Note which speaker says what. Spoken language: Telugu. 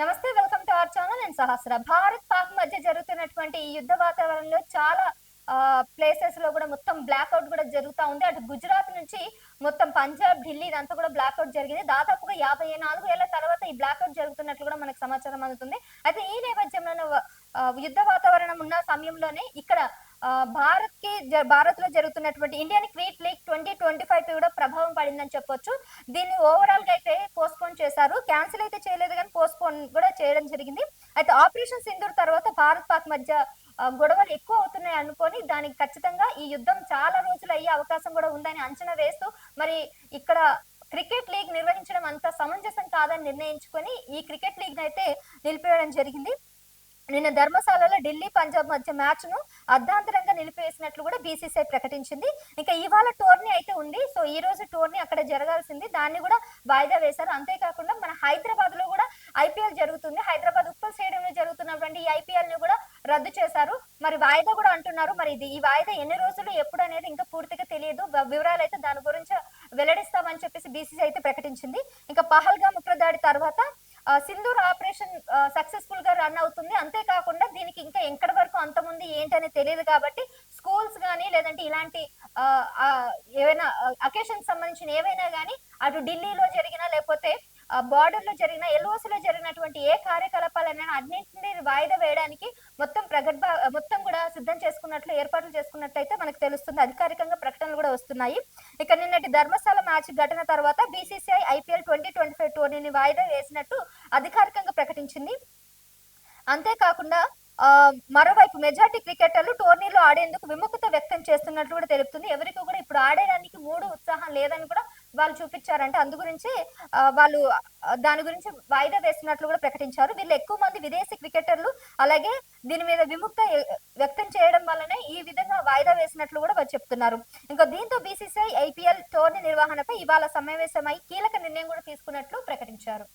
Speaker 1: నమస్తే వెల్కమ్ టు అవర్ ఛానల్. నేను సహస్ర. భారత్ పాక్ మధ్య జరుగుతున్నటువంటి ఈ యుద్ధ వాతావరణంలో చాలా ప్లేసెస్లో కూడా మొత్తం బ్లాక్అవుట్ కూడా జరుగుతా ఉంది. అటు గుజరాత్ నుంచి మొత్తం పంజాబ్ ఢిల్లీ ఇదంతా కూడా బ్లాక్అవుట్ జరిగింది. దాదాపుగా యాభై నాలుగు ఏళ్ళ తర్వాత ఈ బ్లాక్అవుట్ జరుగుతున్నట్లు కూడా మనకు సమాచారం అందుతుంది. అయితే ఈ నేపథ్యంలో యుద్ధ వాతావరణం ఉన్న సమయంలోనే ఇక్కడ భారత్కి జ- భారత్లో జరుగుతున్నటువంటి Indian cricket league twenty twenty five కూడా ప్రభావం పడిందని చెప్పొచ్చు. దీన్ని ఓవరాల్గా అయితే పోస్ట్పోన్ చేశారు. క్యాన్సిల్ అయితే చేయలేదు కానీ పోస్ట్పోన్ కూడా చేయడం జరిగింది. అయితే ఆపరేషన్ సింధూర్ తర్వాత భారత్ పాక్ మధ్య గొడవలు ఎక్కువ అవుతున్నాయి అనుకొని దానికి ఖచ్చితంగా ఈ యుద్ధం చాలా రోజులు అయ్యే అవకాశం కూడా ఉందని అంచనా వేస్తూ మరి ఇక్కడ క్రికెట్ లీగ్ నిర్వహించడం అంత సమంజసం కాదని నిర్ణయించుకొని ఈ క్రికెట్ లీగ్ అయితే నిలిపివేయడం జరిగింది. నిన్న ధర్మశాలలో ఢిల్లీ పంజాబ్ మధ్య మ్యాచ్ను అర్ధాంతరంగా నిలిపివేసినట్లు కూడా బీసీసీఐ ప్రకటించింది. ఇంకా ఇవాళ టోర్నీ అయితే ఉంది. సో ఈ రోజు టోర్నీ అక్కడ జరగాల్సింది. దాన్ని కూడా వాయిదా వేశారు. అంతేకాకుండా మన హైదరాబాద్లో కూడా ఐపీఎల్ జరుగుతుంది. హైదరాబాద్ ఉప్పల్ స్టేడియం లో జరుగుతున్నటువంటి ఈ ఐపీఎల్ని కూడా రద్దు చేశారు. మరి వాయిదా కూడా అంటున్నారు. మరి ఇది ఈ వాయిదా ఎన్ని రోజులు ఎప్పుడు అనేది ఇంకా పూర్తిగా తెలియదు. వివరాలు అయితే దాని గురించి వెల్లడిస్తామని చెప్పేసి బీసీసీ అయితే ప్రకటించింది. ఇంకా పహల్గా ముక్రదాడి తర్వాత సింధూర్ ఆపరేషన్ సక్సెస్ఫుల్గా రన్ అవుతుంది. అంతేకాకుండా దీనికి ఇంకా ఎక్కడి వరకు అంతముంది ఏంటని తెలియదు కాబట్టి స్కూల్స్ కానీ లేదంటే ఇలాంటి ఏవైనా అకేషన్ సంబంధించిన ఏవైనా కానీ అటు ఢిల్లీలో జరిగినా లేకపోతే బార్డర్లో జరిగిన ఎల్ఓసి లో జరిగినటువంటి ఏ కార్యకలాపాలైనా అన్నింటినీ వాయిదా వేయడానికి మొత్తం ప్రగల్భ మొత్తం కూడా సిద్ధం చేసుకున్నట్లు ఏర్పాట్లు చేసుకున్నట్లయితే మనకు తెలుస్తుంది. అధికారికంగా ప్రకటనలు కూడా వస్తున్నాయి. ఇక నిన్నటి ధర్మశాల మ్యాచ్ ఘటన తర్వాత BCCI IPL twenty twenty five టోర్నీని వాయిదా వేసినట్టు అధికారికంగా ప్రకటించింది. అంతేకాకుండా మరోవైపు మెజార్టీ క్రికెటర్లు టోర్నీలో ఆడేందుకు విముఖత వ్యక్తం చేస్తున్నట్లు కూడా తెలుపుతుంది. ఎవరికి కూడా ఇప్పుడు ఆడేయడానికి మూడు ఉత్సాహం లేదని కూడా వాళ్ళు చూపించారంటే. అందు గురించి వాళ్ళు దాని గురించి వాయిదా వేస్తున్నట్లు కూడా ప్రకటించారు. వీళ్ళు ఎక్కువ మంది విదేశీ క్రికెటర్లు అలాగే దీని మీద విముక్త ఎ- వ్యక్తం చేయడం వల్లనే ఈ విధంగా వాయిదా వేసినట్లు కూడా వారు చెప్తున్నారు. ఇంకా దీంతో బీసీసీఐ ఐపీఎల్ టోర్నీ నిర్వహణపై ఇవాళ సమావేశమై కీలక నిర్ణయం కూడా తీసుకున్నట్లు ప్రకటించారు.